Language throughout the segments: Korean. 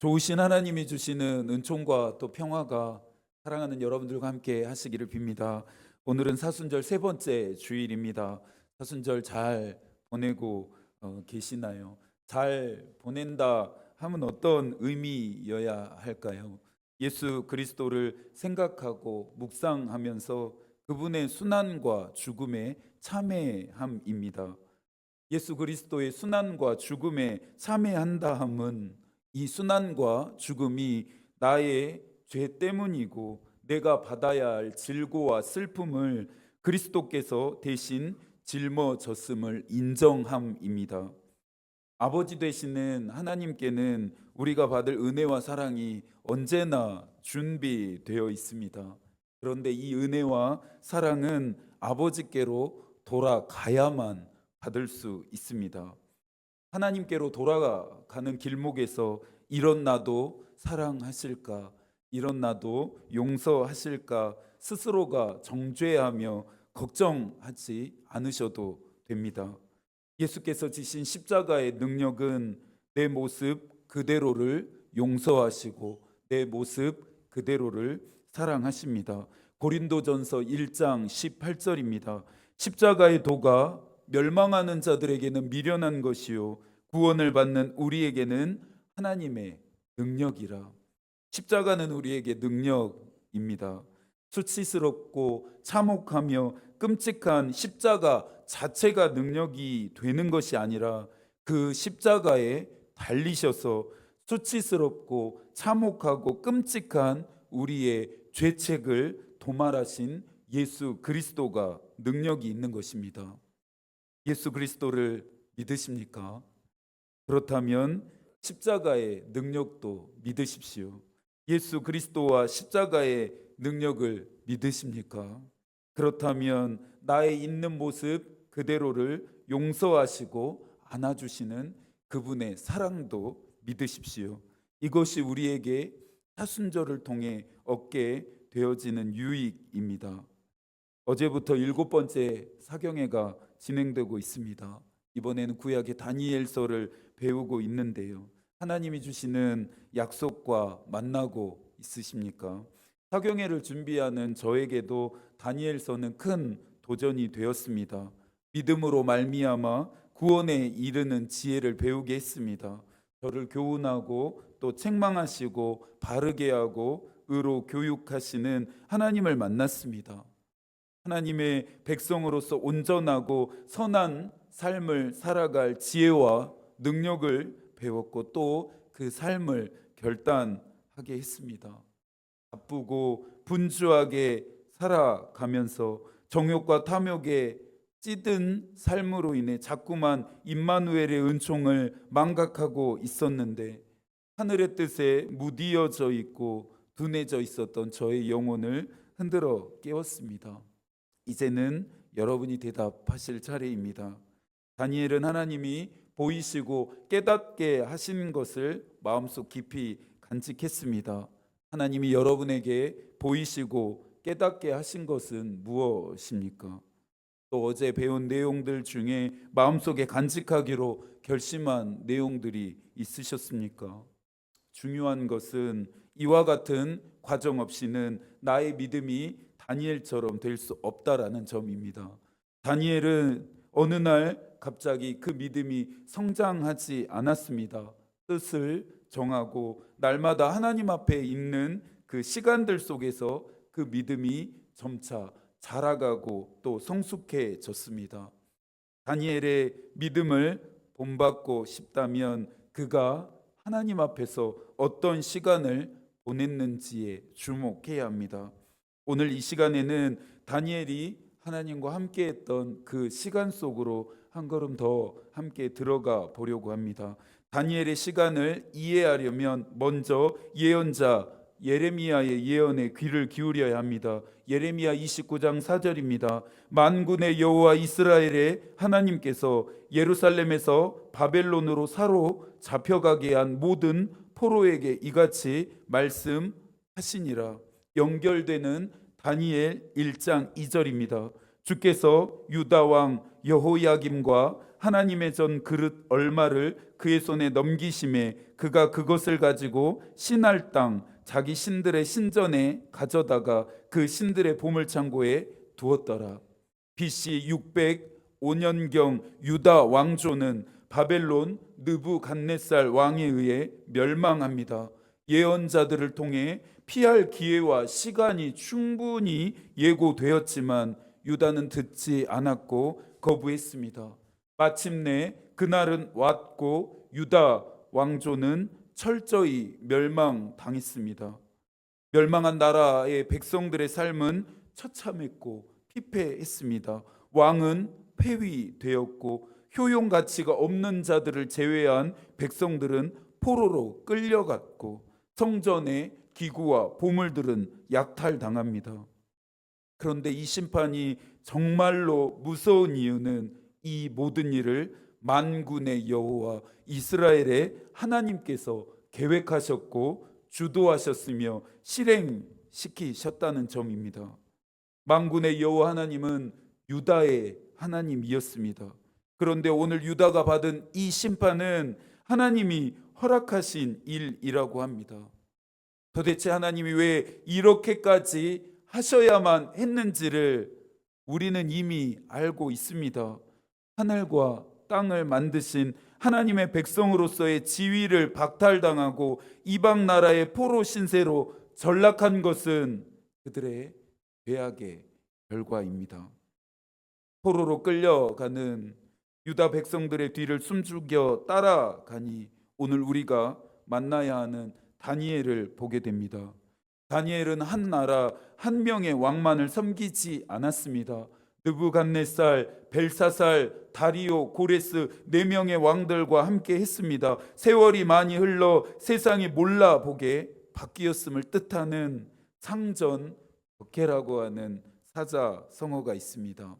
좋으신 하나님이 주시는 은총과 또 평화가 사랑하는 여러분들과 함께 하시기를 빕니다. 오늘은 사순절 세 번째 주일입니다. 사순절 잘 보내고 어, 계시나요? 잘 보낸다 하면 어떤 의미여야 할까요? 예수 그리스도를 생각하고 묵상하면서 그분의 순환과 죽음에 참회함입니다. 예수 그리스도의 순환과 죽음에 참회한다 함은 이 순환과 죽음이 나의 죄 때문이고 내가 받아야 할 질고와 슬픔을 그리스도께서 대신 짊어졌음을 인정함입니다. 아버지 되시는 하나님께는 우리가 받을 은혜와 사랑이 언제나 준비되어 있습니다. 그런데 이 은혜와 사랑은 아버지께로 돌아가야만 받을 수 있습니다. 하나님께로 돌아가는 길목에서 이런 나도 사랑하실까? 이런 나도 용서하실까? 스스로가 정죄하며 걱정하지 않으셔도 됩니다. 예수께서 지신 십자가의 능력은 내 모습 그대로를 용서하시고 내 모습 그대로를 사랑하십니다. 고린도전서 1장 18절입니다. 십자가의 도가 멸망하는 자들에게는 미련한 것이요 구원을 받는 우리에게는 하나님의 능력이라. 십자가는 우리에게 능력입니다. 수치스럽고 참혹하며 끔찍한 십자가 자체가 능력이 되는 것이 아니라 그 십자가에 달리셔서 수치스럽고 참혹하고 끔찍한 우리의 죄책을 도말하신 예수 그리스도가 능력이 있는 것입니다. 예수 그리스도를 믿으십니까? 그렇다면 십자가의 능력도 믿으십시오. 예수 그리스도와 십자가의 능력을 믿으십니까? 그렇다면 나의 있는 모습 그대로를 용서하시고 안아주시는 그분의 사랑도 믿으십시오. 이것이 우리에게 사순절을 통해 얻게 되어지는 유익입니다. 어제부터 일곱 번째 사경회가 진행되고 있습니다. 이번에는 구약의 다니엘서를 배우고 있는데요. 하나님이 주시는 약속과 만나고 있으십니까? 사경회를 준비하는 저에게도 다니엘서는 큰 도전이 되었습니다. 믿음으로 말미암아 구원에 이르는 지혜를 배우게 했습니다. 저를 교훈하고 또 책망하시고 바르게 하고 의로 교육하시는 하나님을 만났습니다. 하나님의 백성으로서 온전하고 선한 삶을 살아갈 지혜와 능력을 배웠고 또 그 삶을 결단하게 했습니다. 바쁘고 분주하게 살아가면서 정욕과 탐욕에 찌든 삶으로 인해 자꾸만 임마누엘의 은총을 망각하고 있었는데 하늘의 뜻에 무디어져 있고 둔해져 있었던 저의 영혼을 흔들어 깨웠습니다. 이제는 여러분이 대답하실 차례입니다. 다니엘은 하나님이 보이시고 깨닫게 하신 것을 마음속 깊이 간직했습니다. 하나님이 여러분에게 보이시고 깨닫게 하신 것은 무엇입니까? 또 어제 배운 내용들 중에 마음속에 간직하기로 결심한 내용들이 있으셨습니까? 중요한 것은 이와 같은 과정 없이는 나의 믿음이 다니엘처럼 될 수 없다라는 점입니다. 다니엘은 어느 날 갑자기 그 믿음이 성장하지 않았습니다. 뜻을 정하고 날마다 하나님 앞에 있는 그 시간들 속에서 그 믿음이 점차 자라가고 또 성숙해졌습니다. 다니엘의 믿음을 본받고 싶다면 그가 하나님 앞에서 어떤 시간을 보냈는지에 주목해야 합니다. 오늘 이 시간에는 다니엘이 하나님과 함께 했던 그 시간 속으로 한 걸음 더 함께 들어가 보려고 합니다. 다니엘의 시간을 이해하려면 먼저 예언자 예레미야의 예언에 귀를 기울여야 합니다. 예레미야 29장 4절입니다. 만군의 여호와 이스라엘의 하나님께서 예루살렘에서 바벨론으로 사로 잡혀가게 한 모든 포로에게 이같이 말씀하시니라. 연결되는 다니엘 1장 2절입니다. 주께서 유다 왕 여호야김과 하나님의 전 그릇 얼마를 그의 손에 넘기심에 그가 그것을 가지고 신할 땅 자기 신들의 신전에 가져다가 그 신들의 보물 창고에 두었더라. BC 605년경 유다 왕조는 바벨론 느부갓네살 왕에 의해 멸망합니다. 예언자들을 통해 피할 기회와 시간이 충분히 예고되었지만 유다는 듣지 않았고 거부했습니다. 마침내 그날은 왔고 유다 왕조는 철저히 멸망당했습니다. 멸망한 나라의 백성들의 삶은 처참했고 피폐했습니다. 왕은 폐위되었고 효용 가치가 없는 자들을 제외한 백성들은 포로로 끌려갔고 성전의 기구와 보물들은 약탈당합니다. 그런데 이 심판이 정말로 무서운 이유는 이 모든 일을 만군의 여호와 이스라엘의 하나님께서 계획하셨고 주도하셨으며 실행시키셨다는 점입니다. 만군의 여호와 하나님은 유다의 하나님이었습니다. 그런데 오늘 유다가 받은 이 심판은 하나님이 허락하신 일이라고 합니다. 도대체 하나님이 왜 이렇게까지 하셔야만 했는지를 우리는 이미 알고 있습니다. 하늘과 땅을 만드신 하나님의 백성으로서의 지위를 박탈당하고 이방 나라의 포로 신세로 전락한 것은 그들의 죄악의 결과입니다. 포로로 끌려가는 유다 백성들의 뒤를 숨죽여 따라가니 오늘 우리가 만나야 하는 다니엘을 보게 됩니다. 다니엘은 한 나라 한 명의 왕만을 섬기지 않았습니다. 느부갓네살, 벨사살, 다리오, 고레스 네 명의 왕들과 함께 했습니다. 세월이 많이 흘러 세상이 몰라보게 바뀌었음을 뜻하는 상전 덕해라고 하는 사자 성어가 있습니다.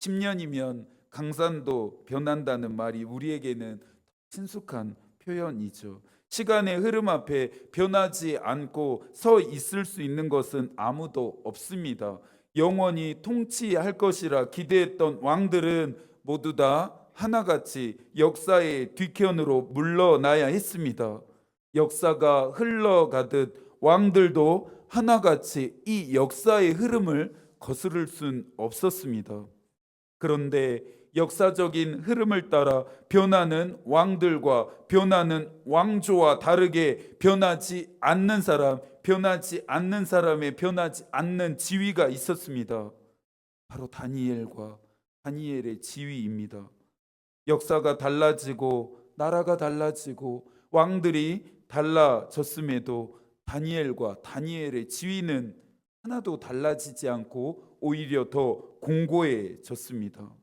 10년이면 강산도 변한다는 말이 우리에게는 친숙한 표현이죠. 시간의 흐름 앞에 변하지 않고 서 있을 수 있는 것은 아무도 없습니다. 영원히 통치할 것이라 기대했던 왕들은 모두 다 하나같이 역사의 뒤편으로 물러나야 했습니다. 역사가 흘러가듯 왕들도 하나같이 이 역사의 흐름을 거스를 순 없었습니다. 그런데 역사적인 흐름을 따라 변하는 왕들과 변하는 왕조와 다르게 변하지 않는 사람, 변하지 않는 사람의 변하지 않는 지위가 있었습니다. 바로 다니엘과 다니엘의 지위입니다. 역사가 달라지고 나라가 달라지고 왕들이 달라졌음에도 다니엘과 다니엘의 지위는 하나도 달라지지 않고 오히려 더 공고해졌습니다.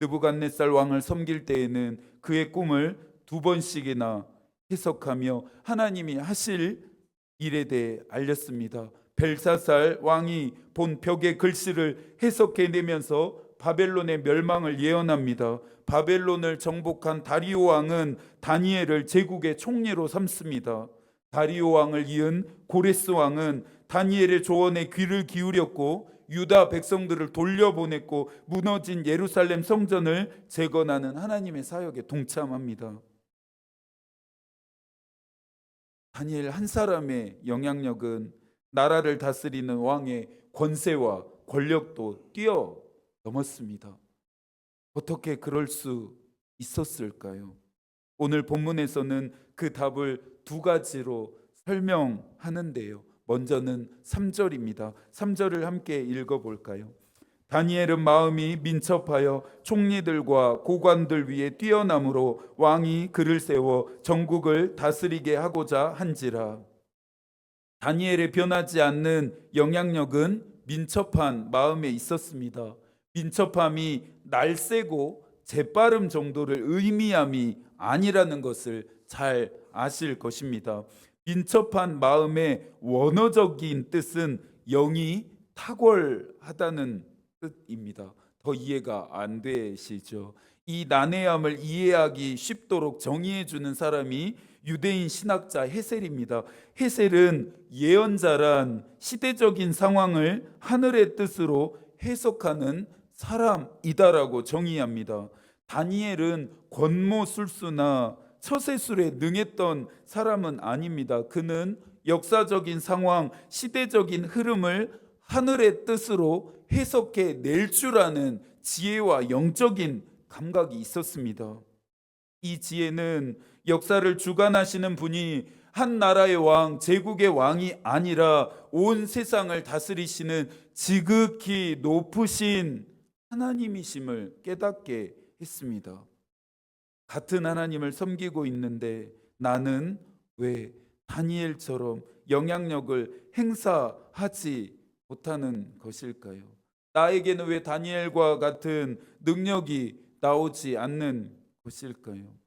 느부갓네살 왕을 섬길 때에는 그의 꿈을 두 번씩이나 해석하며 하나님이 하실 일에 대해 알렸습니다. 벨사살 왕이 본 벽의 글씨를 해석해 내면서 바벨론의 멸망을 예언합니다. 바벨론을 정복한 다리오 왕은 다니엘을 제국의 총리로 삼습니다. 다리오 왕을 이은 고레스 왕은 다니엘의 조언에 귀를 기울였고 유다 백성들을 돌려보냈고 무너진 예루살렘 성전을 재건하는 하나님의 사역에 동참합니다. 다니엘 한 사람의 영향력은 나라를 다스리는 왕의 권세와 권력도 뛰어넘었습니다. 어떻게 그럴 수 있었을까요? 오늘 본문에서는 그 답을 두 가지로 설명하는데요. 먼저는 3절입니다. 3절을 함께 읽어 볼까요? 다니엘은 마음이 민첩하여 총리들과 고관들 위에 뛰어남으로 왕이 그를 세워 전국을 다스리게 하고자 한지라. 다니엘의 변하지 않는 영향력은 민첩한 마음에 있었습니다. 민첩함이 날쌔고 재빠름 정도를 의미함이 아니라는 것을 잘 아실 것입니다. 민첩한 마음의 원어적인 뜻은 영이 탁월하다는 뜻입니다. 더 이해가 안 되시죠? 이 난해함을 이해하기 쉽도록 정의해 주는 사람이 유대인 신학자 헤셀입니다. 헤셀은 예언자란 시대적인 상황을 하늘의 뜻으로 해석하는 사람이다라고 정의합니다. 다니엘은 권모 술수나 처세술에 능했던 사람은 아닙니다. 그는 역사적인 상황, 시대적인 흐름을 하늘의 뜻으로 해석해 낼 줄 아는 지혜와 영적인 감각이 있었습니다. 이 지혜는 역사를 주관하시는 분이 한 나라의 왕, 제국의 왕이 아니라 온 세상을 다스리시는 지극히 높으신 하나님이심을 깨닫게 했습니다. 같은 하나님을 섬기고 있는데 나는 왜 다니엘처럼 영향력을 행사하지 못하는 것일까요? 나에게는 왜 다니엘과 같은 능력이 나오지 않는 것일까요?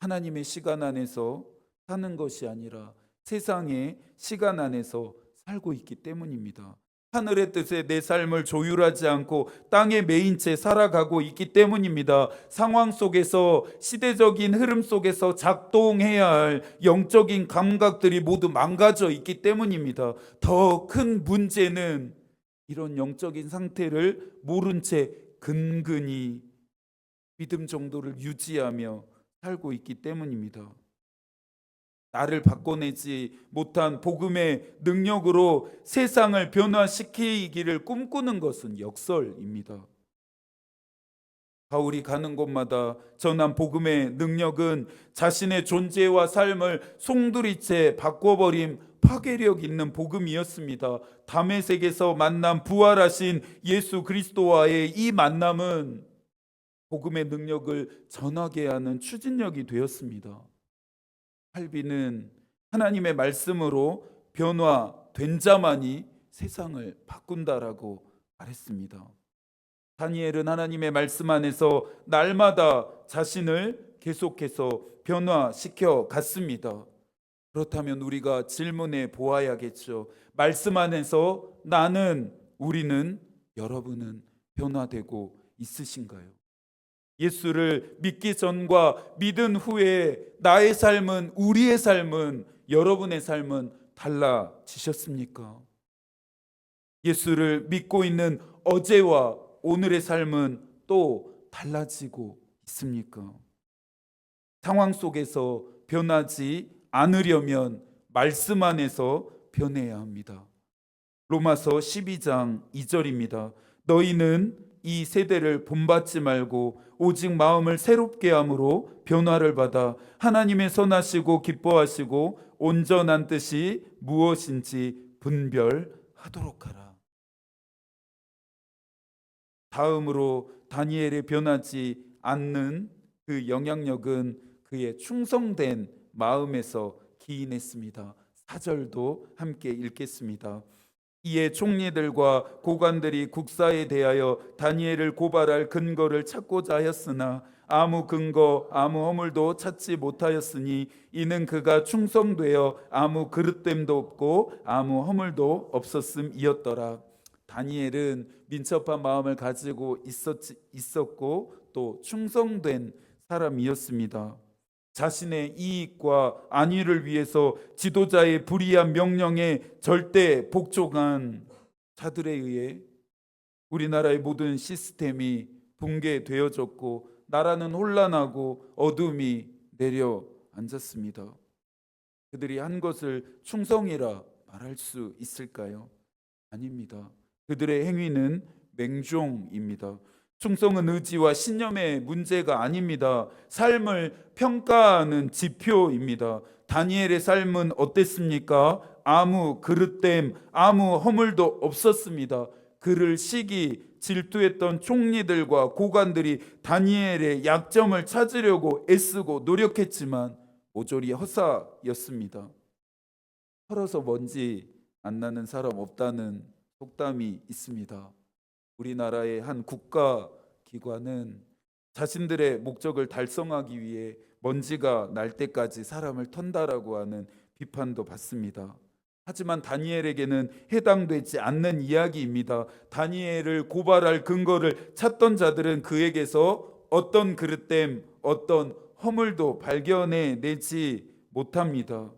하나님의 시간 안에서 사는 것이 아니라 세상의 시간 안에서 살고 있기 때문입니다. 하늘의 뜻에 내 삶을 조율하지 않고 땅에 매인 채 살아가고 있기 때문입니다. 상황 속에서 시대적인 흐름 속에서 작동해야 할 영적인 감각들이 모두 망가져 있기 때문입니다. 더 큰 문제는 이런 영적인 상태를 모른 채 근근히 믿음 정도를 유지하며 살고 있기 때문입니다. 나를 바꿔내지 못한 복음의 능력으로 세상을 변화시키기를 꿈꾸는 것은 역설입니다. 바울이 가는 곳마다 전한 복음의 능력은 자신의 존재와 삶을 송두리째 바꿔버림 파괴력 있는 복음이었습니다. 담에색에서 만난 부활하신 예수 그리스도와의 이 만남은 복음의 능력을 전하게 하는 추진력이 되었습니다. 할비는 하나님의 말씀으로 변화된 자만이 세상을 바꾼다라고 말했습니다. 다니엘은 하나님의 말씀 안에서 날마다 자신을 계속해서 변화시켜 갔습니다. 그렇다면 우리가 질문해 보아야겠죠. 말씀 안에서 나는, 우리는, 여러분은 변화되고 있으신가요? 예수를 믿기 전과 믿은 후에 나의 삶은, 우리의 삶은, 여러분의 삶은 달라지셨습니까? 예수를 믿고 있는 어제와 오늘의 삶은 또 달라지고 있습니까? 상황 속에서 변하지 않으려면 말씀 안에서 변해야 합니다. 로마서 12장 2절입니다. 너희는 이 세대를 본받지 말고 오직 마음을 새롭게 함으로 변화를 받아 하나님의 선하시고 기뻐하시고 온전한 뜻이 무엇인지 분별하도록 하라. 다음으로 다니엘의 변하지 않는 그 영향력은 그의 충성된 마음에서 기인했습니다. 4절도 함께 읽겠습니다. 이에 총리들과 고관들이 국사에 대하여 다니엘을 고발할 근거를 찾고자 하였으나 아무 근거 아무 허물도 찾지 못하였으니 이는 그가 충성되어 아무 그릇됨도 없고 아무 허물도 없었음이었더라. 다니엘은 민첩한 마음을 가지고 있었지, 있었고 또 충성된 사람이었습니다. 자신의 이익과 안위를 위해서 지도자의 불의한 명령에 절대 복종한 자들에 의해 우리나라의 모든 시스템이 붕괴되어졌고 나라는 혼란하고 어둠이 내려 앉았습니다. 그들이 한 것을 충성이라 말할 수 있을까요? 아닙니다. 그들의 행위는 맹종입니다. 충성은 의지와 신념의 문제가 아닙니다. 삶을 평가하는 지표입니다. 다니엘의 삶은 어땠습니까? 아무 그릇됨, 아무 허물도 없었습니다. 그를 시기 질투했던 총리들과 고관들이 다니엘의 약점을 찾으려고 애쓰고 노력했지만 모조리 허사였습니다. 털어서 먼지 안 나는 사람 없다는 속담이 있습니다. 우리나라의 한 국가 기관은 자신들의 목적을 달성하기 위해 먼지가 날 때까지 사람을 턴다라고 하는 비판도 받습니다. 하지만 다니엘에게는 해당되지 않는 이야기입니다. 다니엘을 고발할 근거를 찾던 자들은 그에게서 어떤 그릇됨, 어떤 허물도 발견해 내지 못합니다.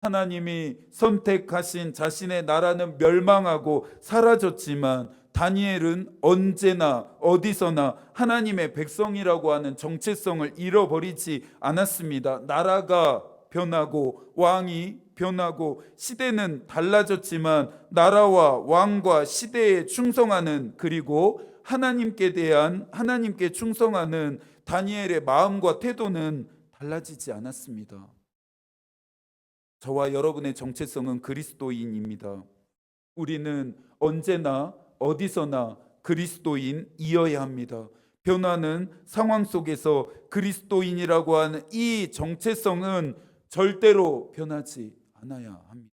하나님이 선택하신 자신의 나라는 멸망하고 사라졌지만 다니엘은 언제나 어디서나 하나님의 백성이라고 하는 정체성을 잃어버리지 않았습니다. 나라가 변하고 왕이 변하고 시대는 달라졌지만 나라와 왕과 시대에 충성하는 그리고 하나님께 대한 하나님께 충성하는 다니엘의 마음과 태도는 달라지지 않았습니다. 저와 여러분의 정체성은 그리스도인입니다. 우리는 언제나 어디서나 그리스도인이어야 합니다. 변화는 상황 속에서 그리스도인이라고 하는 이 정체성은 절대로 변하지 않아야 합니다.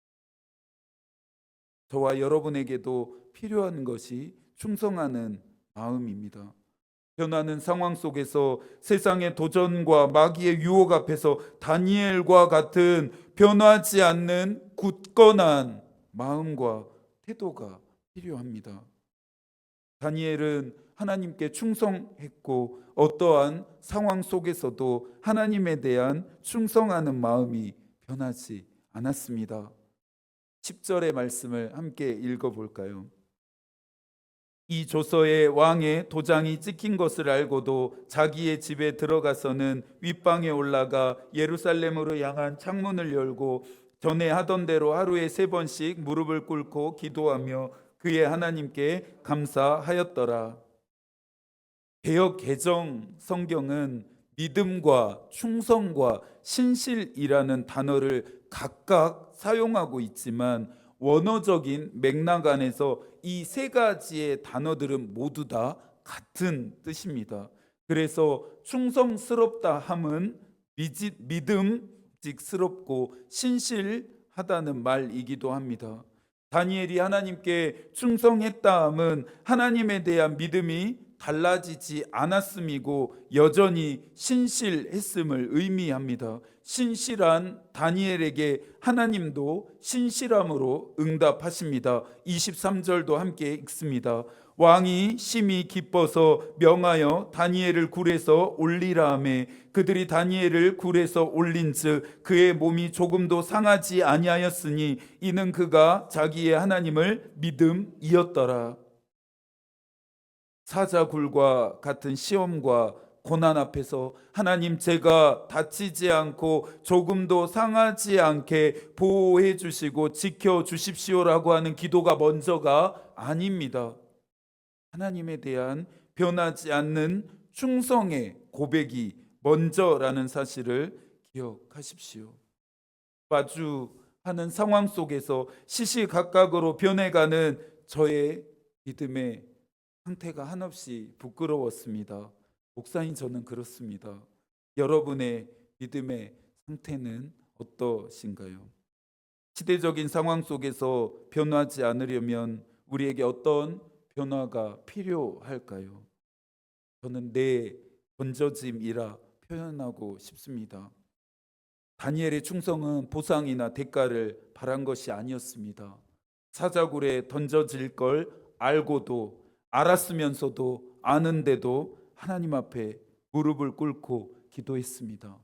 저와 여러분에게도 필요한 것이 충성하는 마음입니다. 변하는 상황 속에서 세상의 도전과 마귀의 유혹 앞에서 다니엘과 같은 변하지 않는 굳건한 마음과 태도가 필요합니다. 다니엘은 하나님께 충성했고 어떠한 상황 속에서도 하나님에 대한 충성하는 마음이 변하지 않았습니다. 10절의 말씀을 함께 읽어 볼까요? 이 조서에 왕의 도장이 찍힌 것을 알고도 자기의 집에 들어가서는 윗방에 올라가 예루살렘으로 향한 창문을 열고 전에 하던 대로 하루에 세 번씩 무릎을 꿇고 기도하며 그의 하나님께 감사하였더라. 개혁 개정 성경은 믿음과 충성과 신실이라는 단어를 각각 사용하고 있지만 원어적인 맥락 안에서 이 세 가지의 단어들은 모두 다 같은 뜻입니다. 그래서 충성스럽다 함은 미지- 믿음직스럽고 신실하다는 말이기도 합니다. 다니엘이 하나님께 충성했다 함은 하나님에 대한 믿음이 달라지지 않았음이고 여전히 신실했음을 의미합니다. 신실한 다니엘에게 하나님도 신실함으로 응답하십니다. 23절도 함께 읽습니다. 왕이 심히 기뻐서 명하여 다니엘을 굴에서 올리라 하매 그들이 다니엘을 굴에서 올린즉 그의 몸이 조금도 상하지 아니하였으니 이는 그가 자기의 하나님을 믿음이었더라. 사자굴과 같은 시험과 고난 앞에서 하나님 제가 다치지 않고 조금도 상하지 않게 보호해 주시고 지켜 주십시오라고 하는 기도가 먼저가 아닙니다. 하나님에 대한 변하지 않는 충성의 고백이 먼저라는 사실을 기억하십시오. 마주하는 상황 속에서 시시각각으로 변해가는 저의 믿음의 상태가 한없이 부끄러웠습니다. 목사인 저는 그렇습니다. 여러분의 믿음의 상태는 어떠신가요? 시대적인 상황 속에서 변하지 않으려면 우리에게 어떤 변화가 필요할까요? 저는 내 번져짐이라 표현하고 싶습니다. 다니엘의 충성은 보상이나 대가를 바란 것이 아니었습니다. 사자굴에 던져질 걸 알고도 알았으면서도 아는데도 하나님 앞에 무릎을 꿇고 기도했습니다.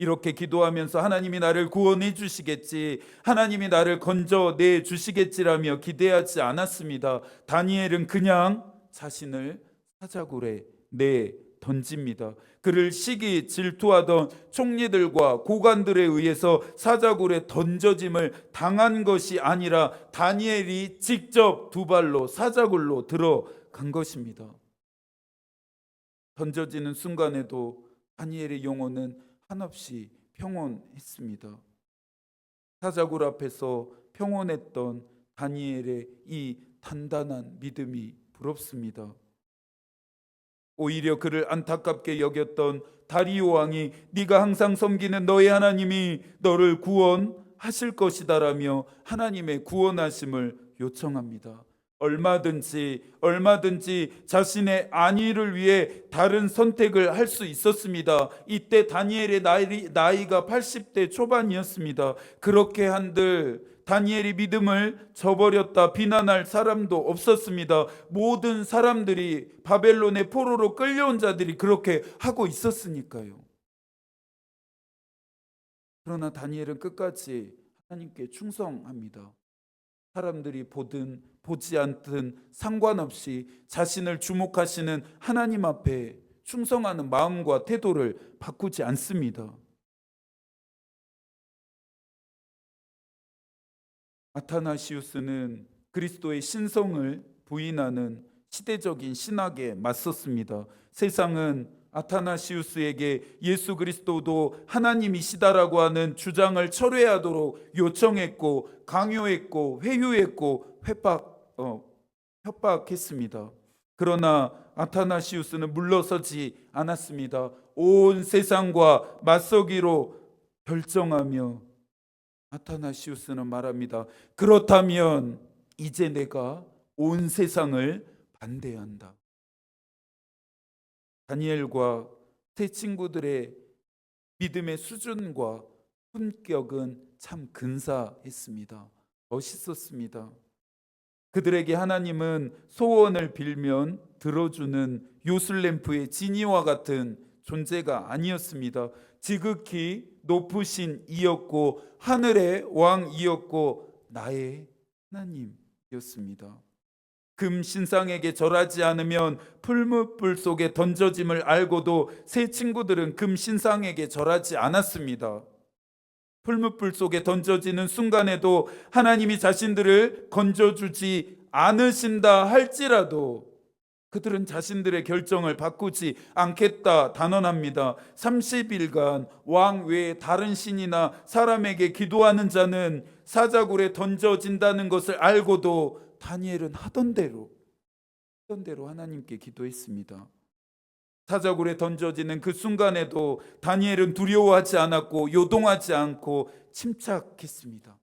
이렇게 기도하면서 하나님이 나를 구원해 주시겠지, 하나님이 나를 건져내 주시겠지라며 기대하지 않았습니다. 다니엘은 그냥 자신을 사자굴에 내 던집니다. 그를 시기 질투하던 총리들과 고관들에 의해서 사자굴에 던져짐을 당한 것이 아니라 다니엘이 직접 두 발로 사자굴로 들어간 것입니다. 던져지는 순간에도 다니엘의 영혼은 한없이 평온했습니다. 사자굴 앞에서 평온했던 다니엘의 이 단단한 믿음이 부럽습니다. 오히려 그를 안타깝게 여겼던 다리오 왕이 네가 항상 섬기는 너의 하나님이 너를 구원하실 것이다라며 하나님의 구원하심을 요청합니다. 얼마든지 얼마든지 자신의 안위를 위해 다른 선택을 할 수 있었습니다. 이때 다니엘의 나이, 나이가 80대 초반이었습니다. 그렇게 한들 다니엘이 믿음을 저버렸다 비난할 사람도 없었습니다. 모든 사람들이 바벨론의 포로로 끌려온 자들이 그렇게 하고 있었으니까요. 그러나 다니엘은 끝까지 하나님께 충성합니다. 사람들이 보든 보지 않든 상관없이 자신을 주목하시는 하나님 앞에 충성하는 마음과 태도를 바꾸지 않습니다. 아타나시우스는 그리스도의 신성을 부인하는 시대적인 신학에 맞섰습니다. 세상은 아타나시우스에게 예수 그리스도도 하나님이시다라고 하는 주장을 철회하도록 요청했고 강요했고 회유했고 협박 어, 협박했습니다. 그러나 아타나시우스는 물러서지 않았습니다. 온 세상과 맞서기로 결정하며 아타나시우스는 말합니다. 그렇다면 이제 내가 온 세상을 반대한다. 다니엘과 세 친구들의 믿음의 수준과 품격은 참 근사했습니다. 멋있었습니다. 그들에게 하나님은 소원을 빌면 들어주는 요술램프의 지니와 같은 존재가 아니었습니다. 지극히 높으신 이였고 하늘의 왕이었고 나의 하나님이었습니다. 금 신상에게 절하지 않으면 풀무불 속에 던져짐을 알고도 세 친구들은 금 신상에게 절하지 않았습니다. 풀무불 속에 던져지는 순간에도 하나님이 자신들을 건져주지 않으신다 할지라도 그들은 자신들의 결정을 바꾸지 않겠다 단언합니다. 30일간 왕 외에 다른 신이나 사람에게 기도하는 자는 사자굴에 던져진다는 것을 알고도 다니엘은 하던 대로 하던 대로 하나님께 기도했습니다. 사자굴에 던져지는 그 순간에도 다니엘은 두려워하지 않았고 요동하지 않고 침착했습니다.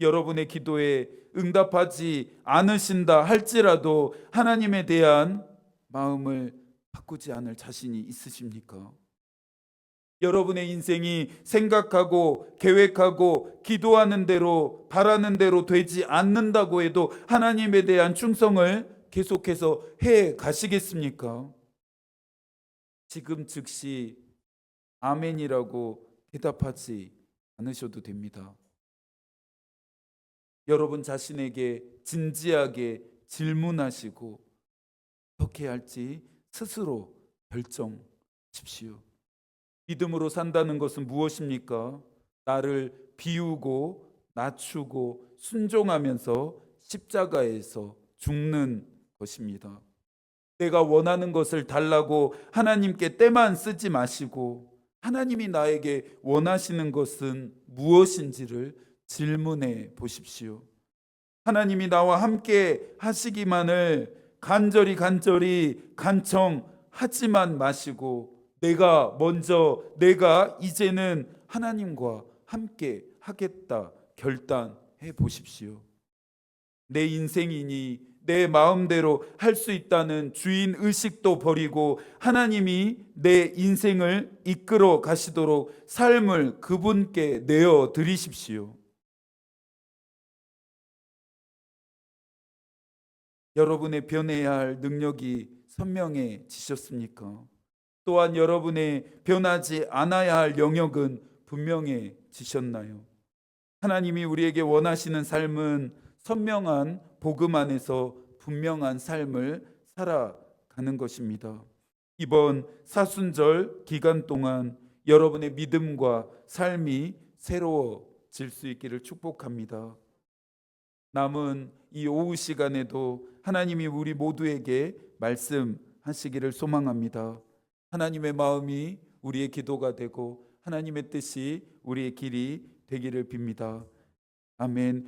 여러분의 기도에 응답하지 않으신다 할지라도 하나님에 대한 마음을 바꾸지 않을 자신이 있으십니까? 여러분의 인생이 생각하고 계획하고 기도하는 대로 바라는 대로 되지 않는다고 해도 하나님에 대한 충성을 계속해서 해 가시겠습니까? 지금 즉시 아멘이라고 대답하지 않으셔도 됩니다. 여러분 자신에게 진지하게 질문하시고 어떻게 할지 스스로 결정하십시오. 믿음으로 산다는 것은 무엇입니까? 나를 비우고 낮추고 순종하면서 십자가에서 죽는 것입니다. 내가 원하는 것을 달라고 하나님께 때만 쓰지 마시고 하나님이 나에게 원하시는 것은 무엇인지를 질문해 보십시오. 하나님이 나와 함께 하시기만을 간절히 간절히 간청하지만 마시고 내가 먼저 내가 이제는 하나님과 함께 하겠다 결단해 보십시오. 내 인생이니 내 마음대로 할 수 있다는 주인 의식도 버리고 하나님이 내 인생을 이끌어 가시도록 삶을 그분께 내어 드리십시오. 여러분의 변해야 할 능력이 선명해지셨습니까? 또한 여러분의 변하지 않아야 할 영역은 분명해지셨나요? 하나님이 우리에게 원하시는 삶은 선명한 복음 안에서 분명한 삶을 살아가는 것입니다. 이번 사순절 기간 동안 여러분의 믿음과 삶이 새로워질 수 있기를 축복합니다. 남은 이 오후 시간에도 하나님이 우리 모두에게 말씀하시기를 소망합니다. 하나님의 마음이 우리의 기도가 되고 하나님의 뜻이 우리의 길이 되기를 빕니다. 아멘.